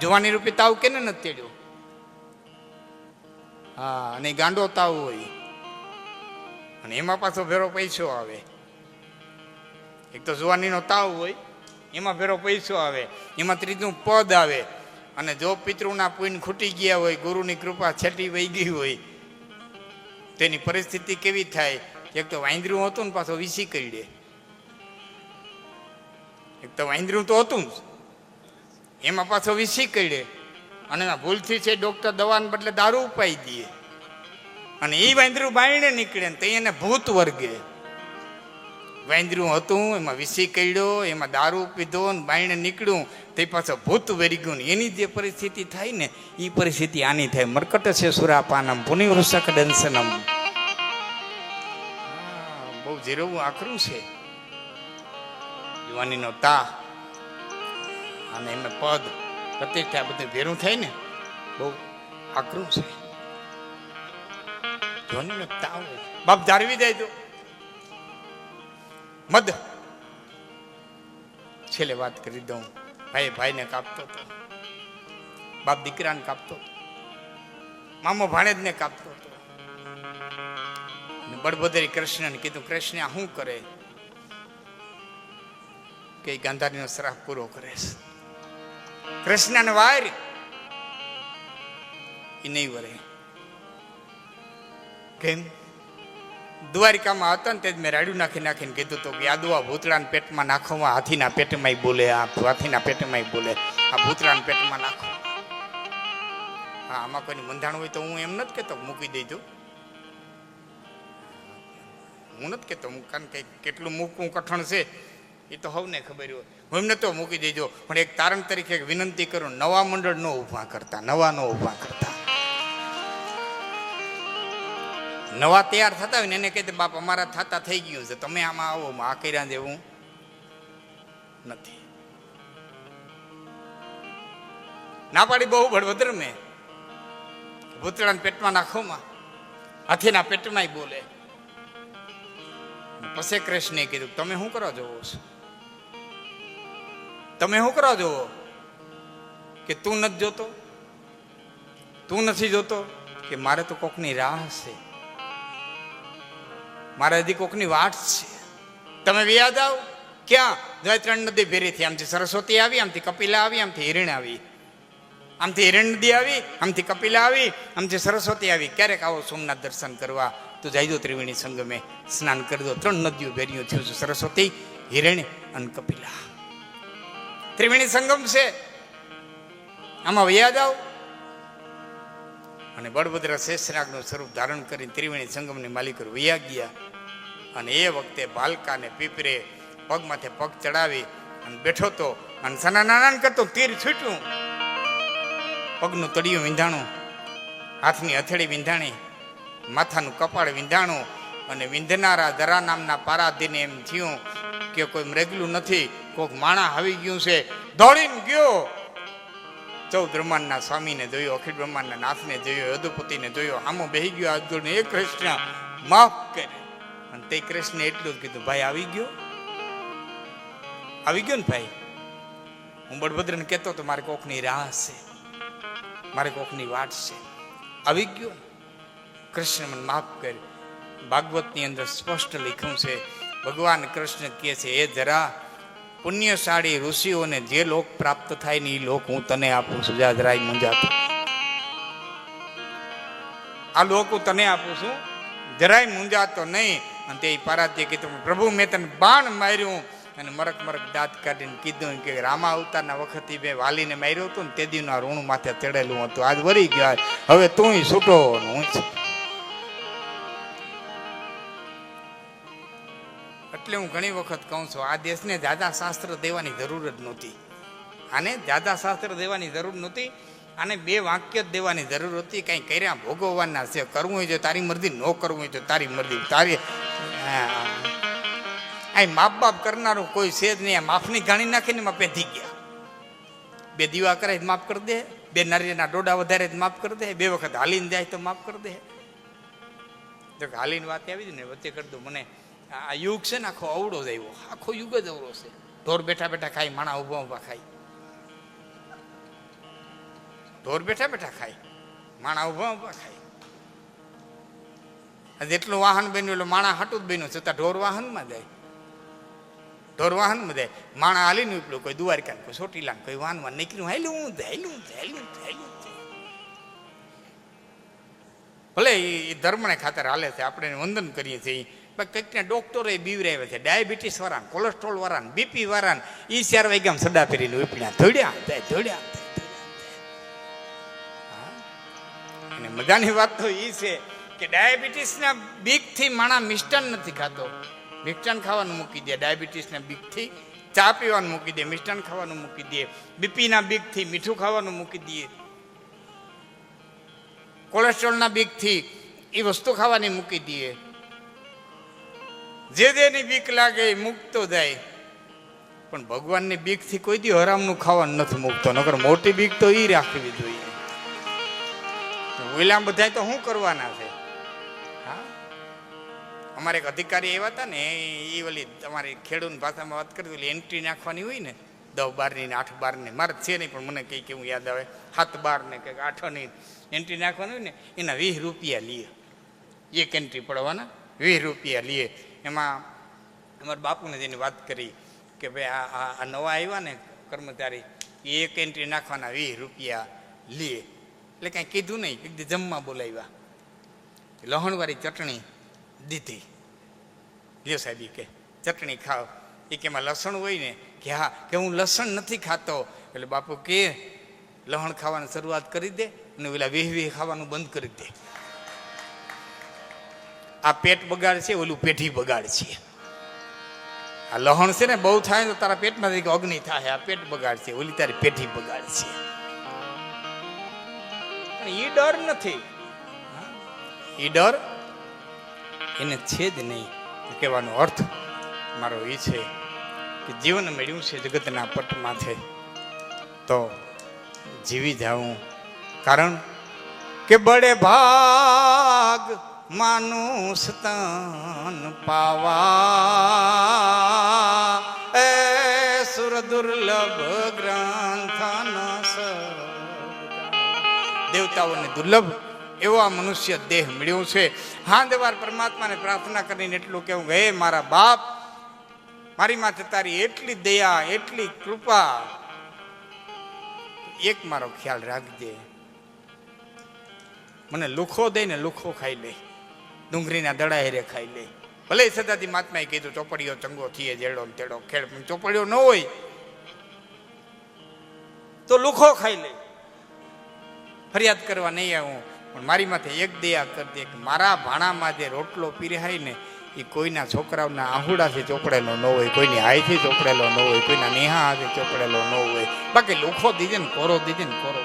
જવાની રૂપી તાવ કેને નથી તેડ્યો? હા, અને ગાંડો તાવ હોય. અને એમાં પાછો ભેરો પૈસો આવે. એક તો જુવાનીનો તાવ હોય, એમાં ભેરો પૈસો આવે. એમાં ત્રીજું પદ આવે. અને જો પિતૃના પુણ્ય ખૂટી ગયા હોય, ગુરુની કૃપા છેટી વહી ગઈ હોય, તેની પરિસ્થિતિ કેવી થાય? એક તો વાંદરું હતું ને પાછો વીસી કરી દે. એક તો વાંદરું તો હતું જ. એમાં પાછો વિસી કરે અને ભૂલથી છે ડોક્ટર દવાને બદલે દારૂ ઉપાઈ દે. અને એ વાંદરું બાયણે નીકળે ને તે એને ભૂત વર્ગે. વાંદરું હતું, એમાં વિસી કર્યો એમાં દારૂ પીધો ને બાયણે નીકળ્યું, તે પાછો ભૂત વરી ગયું એની જે પરિસ્થિતિ થાય ને એ પરિસ્થિતિ આની થાય. મરકટ છે સુરાપાનમ, પુનિવૃષક ડંસનમ બહુ જીરવું આકરું છે. યુવાનીનો તા અને એમને પદ પ્રતિષ્ઠા બધું ભેરું થાય ને, બહુ આકરું છે. જોનીનો તાવ. બાપ જાળવી દે તો મદ. છેલ્લે વાત કરી દઉં. ભાઈ ભાઈને કાપતો હતો. બાપ દીકરાને કાપતો મામો ભાણેજને કાપતો હતો. બળભદ્રી કૃષ્ણને કીધું કૃષ્ણ શું કરે? કે ગાંધારીનો શ્રાપ પૂરો કરે છે. કૃષ્ણને વાયર. એ નહીં વરે કેમ? દ્વારિકામાં હતા ને તે જ મેં રાડ્યું નાખી નાખીને કીધું તો કે યાદવા ભૂતળાના પેટમાં નાખવામાં હાથીના પેટમાં બોલે, આ હાથીના પેટમાં બોલે, આ ભૂતળાના પેટમાં નાખો. હા, આમાં કોઈની બંધાણ હોય તો હું એમ નથી કહેતો મૂકી દેજો. હું નથી કહેતો, હું કારણ કેટલું મૂકવું કઠણ છે. એ તો હવને ખબર હોય. હું એમ તો મૂકી દેજો, પણ એક તારણ તરીકે વિનંતી કરું, નવા મંડળ નો ઊભા કરતા, નવા નો ઊભા કરતા. નવા તૈયાર થતા હોય ને એને કહે બાપ, અમારા થતા થઈ ગયું છે, તમે આમાં આવો આ કર્યા જેવું નથી. ના પાડી બહુ બળવદર મેં ભૂતળાના પેટમાં નાખોમાં હાથીના પેટમાં બોલે. પછી કૃષ્ણે કીધું, તમે શું કરવા જોવો છો તમે શું કરો જોવો કે તું નથી જોતો? તું નથી જોતો? કે મારે તો કોકની રાહ છે. મારે હજી કોકની વાટ છે. તમે વ્યાજ આવ. ક્યાં? ત્રણ નદી ભેરી થઈ આમથી સરસ્વતી આવી, આમથી કપિલા આવી, આમથી હિરણ આવી. આમથી હિરણ નદી આવી, આમથી કપિલા આવી, આમથી સરસ્વતી આવી. ક્યારેક આવો સોમનાથ દર્શન કરવા. તો જઈજો ત્રિવેણી સંગમે સ્નાન કરી દો. ત્રણ નદીઓ ભેરીઓ થયું છે. સરસ્વતી, હિરણ અને કપિલા. ત્રિવેણી સંગમ છે. આમાં વ્યાજ આવ. અને બળભદ્ર શેષનાગનું સ્વરૂપ ધારણ કરીને ત્રિવેણી સંગમની માલિકો વૈયા ગયા. અને એ વખતે બાલકાને પીપરે પગમાથે પગ ચડાવી અને બેઠો તો અને સના નાના કરતો તીર છૂટ્યું. પગનું તળિયું વિંધાણું, હાથની હથેળી વિંધાણી, માથાનું કપાળ વિંધાણું અને વિંધનારા દરા નામના પારાધીને એમ થયું કે કોઈ મરેગલું નથી કોઈક માણા આવી ગયું છે, દોડીને ગયો. ચૌદ બ્રહ્માંડના સ્વામીને જોયો, અખિલ બ્રહ્માંડના નાથને જોયો યદુપતિને જોયો આમો બેહી ગયો અર્જુન એ કૃષ્ણ, માફ કરે. અને તે કૃષ્ણે એટલું જ કીધું, ભાઈ, આવી ગયો? આવી ગયો ને ભાઈ. હું બળભદ્રને કહેતો તો મારે કોકની રાહ છે, મારે કોકની વાટ છે. આવી ગયો? કૃષ્ણ મને માફ કર્યું ભાગવતની અંદર સ્પષ્ટ લખ્યું છે, ભગવાન કૃષ્ણ કહે છે એ જરા પુણ્યશાળી ઋષિઓને જે લોક પ્રાપ્ત થાય ને એ લોક હું તને આપું છું. જા જરાય મુંજાતો. આ લોક હું તને આપું છું. જરાય મુંજાતો નહીં. અને તે પારાધ્ય કીધું પ્રભુ, મેં તને બાણ માર્યું. અને મરક મરક દાંત કાઢીને કીધું કે રામા અવતારના વખતે મેં વાલીને માર્યો હતો ને તે દીનું આ ઋણ માથે ચડેલું હતું. આજ વરી ગયા. હવે તું છૂટો હું એટલે હું ઘણી વખત કહું છું, આ દેશને જાદા શાસ્ત્ર દેવાની જરૂર જ નહોતી. આને જાદા શાસ્ત્ર દેવાની જરૂર નહોતી, આને બે વાક્ય જ દેવાની જરૂર હતી, કંઈ કર્યા ભોગવવાના છે, કરવું હોય તો તારી મરજી, ન કરવું હોય તો તારી મરજી, તારી અહીં માપ બાપ કરનારું કોઈ છે જ નહીં માફની ગાણી નાખીને એમાં પેધી ગયા. બે દીવા કરે માફ કરી દે, બે નારિયેળના ડોડા વધારે જ માફ કરી દે, બે વખત હાલીને જાય તો માફ કરી દે. જો હાલીને વાત આવી જ ને, વચ્ચે કરી દઉં મને. આ યુગ છે ને આખો અવડો જ આવ્યો. આખો યુગ જ અવડો છે. ઢોર બેઠા બેઠા ખાય, માણા ઊભા ઊભા ખાય. ઢોર બેઠા બેઠા ખાય, માણા ઊભા ઊભા ખાય. જેટલું વાહન બન્યું એટલે માણા હાટું જ બન્યું છતાં ઢોર વાહનમાં જાય. ઢોર વાહનમાં જાય. માણા હાલીને ઉપલું કોઈ દ્વારકા કોઈ ચોટીલા કોઈ વાહનમાં નીકળ્યું, હાલ્યું હું હાલ્યું હાલ્યું હાલ્યું ભલે એ ધર્મને ખાતર હાલે છે, આપણે વંદન કરીએ છીએ. પણ કંઈકના ડોક્ટરો બીવરાવે છે. ડાયાબિટીસ વાળાને કોલેસ્ટ્રોલ વાળાને બીપી વાળાને એ ચાર વાગ્યામાં સડા પહેરીને ઉપડ્યા ધોડ્યા જાય ધોડ્યા અને મજાની વાત તો એ છે કે ડાયાબિટીસના બીકથી માણા મિષ્ટાન નથી ખાતો. મિષ્ટાન ખાવાનું મૂકી દે, ડાયાબિટીસના બીકથી ચા પીવાનું મૂકી દે, મિષ્ટાન ખાવાનું મૂકી દે બીપીના બીકથી મીઠું ખાવાનું મૂકી દે. કોલેસ્ટ્રોલના બીકથી એ વસ્તુ ખાવાની મૂકી દઈએ જે જેની બીક લાગે એ મૂકતો જાય. પણ ભગવાનની બીકથી કોઈ દી હરામનું ખાવાનું નથી મૂકતો. નકર મોટી બીક તો એ રાખવી જોઈએ. ઓલા બધા તો શું કરવાના છે? હા? અમારે એક અધિકારી એવા હતા ને, એ ઓલી તમારી ખેડૂત ભાષામાં વાત કરી ઓલી એન્ટ્રી નાખવાની હોય ને, દસ બારની ને આઠ બારની, મારે છે નહીં, પણ મને કંઈ કેવું યાદ આવે. સાત બાર ને કંઈક આઠની એન્ટ્રી નાખવાની હોય ને, એના વીસ રૂપિયા લઈએ એક એન્ટ્રી પડવાના, વીસ રૂપિયા લઈએ એમાં અમારા બાપુને જેની વાત કરી કે ભાઈ આ આ આ નવા આવ્યા ને કર્મચારી, એ એક એન્ટ્રી નાખવાના વીસ રૂપિયા લે. એટલે કાંઈ કીધું નહીં એકદી જમવા બોલાવ્યા. લહણવાળી ચટણી દીધી. લ્યો સાહેબ કે, ચટણી ખાવ એ કે, એમાં લસણ હોય ને. કે, હા, કે હું લસણ નથી ખાતો. એટલે બાપુ કે, લહણ ખાવાની શરૂઆત કરી દે અને ઓલા વેહ વેહ ખાવાનું બંધ કરી દે. આ પેટ બગાડ છે, ઓલું પેઢી બગાડ છે. આ લહણ છે ને, બહુ થાય તો તારા પેટમાં કંઈક અગ્નિ થાય. આ પેટ બગાડ છે, ઓલી તારી પેઢી બગાડ છે. પણ એ ડર નથી. એ ડર? એને છે જ નહીં. કહેવાનો અર્થ મારો એ છે કે જીવન મળ્યું છે, જગતના પટમાંથી તો જીવી જાઉં. કારણ કે બડે ભાગ માનું સ્તન પાવા. એ સુર દુર્લભ ગ્રંથ દેવતાઓને દુર્લભ એવો આ મનુષ્ય દેહ મળ્યો છે. હા દેવાર પરમાત્માને પ્રાર્થના કરીને એટલું કેવું હે મારા બાપ, મારી માથે તારી એટલી દયા, એટલી કૃપા. એક મારો ખ્યાલ રાખજે. મને લુખો દે ને લુખો ખાઈ લે. ડુંગળીના દડા હેરે ખાઈ લે. ભલે સદાથી મહાત્માએ કીધું, ચોપડીઓ ચંગો થઈએ જેડો ને તેડો ખેડ. ચોપડીઓ ન હોય તો લુખો ખાઈ લે. ફરિયાદ કરવા નહીં આવું. પણ મારી માથે એક દયા કરી દે કે મારા ભાણામાં જે રોટલો પીરહાય ને એ કોઈના છોકરાઓના આહુડાથી ચોપડેલો ન હોય, કોઈની હાઈથી ચોપડેલો ન હોય, કોઈના નેહા હાથે ચોપડેલો ન હોય. બાકી લુખો દીધે ને કોરો દીધે ને કોરો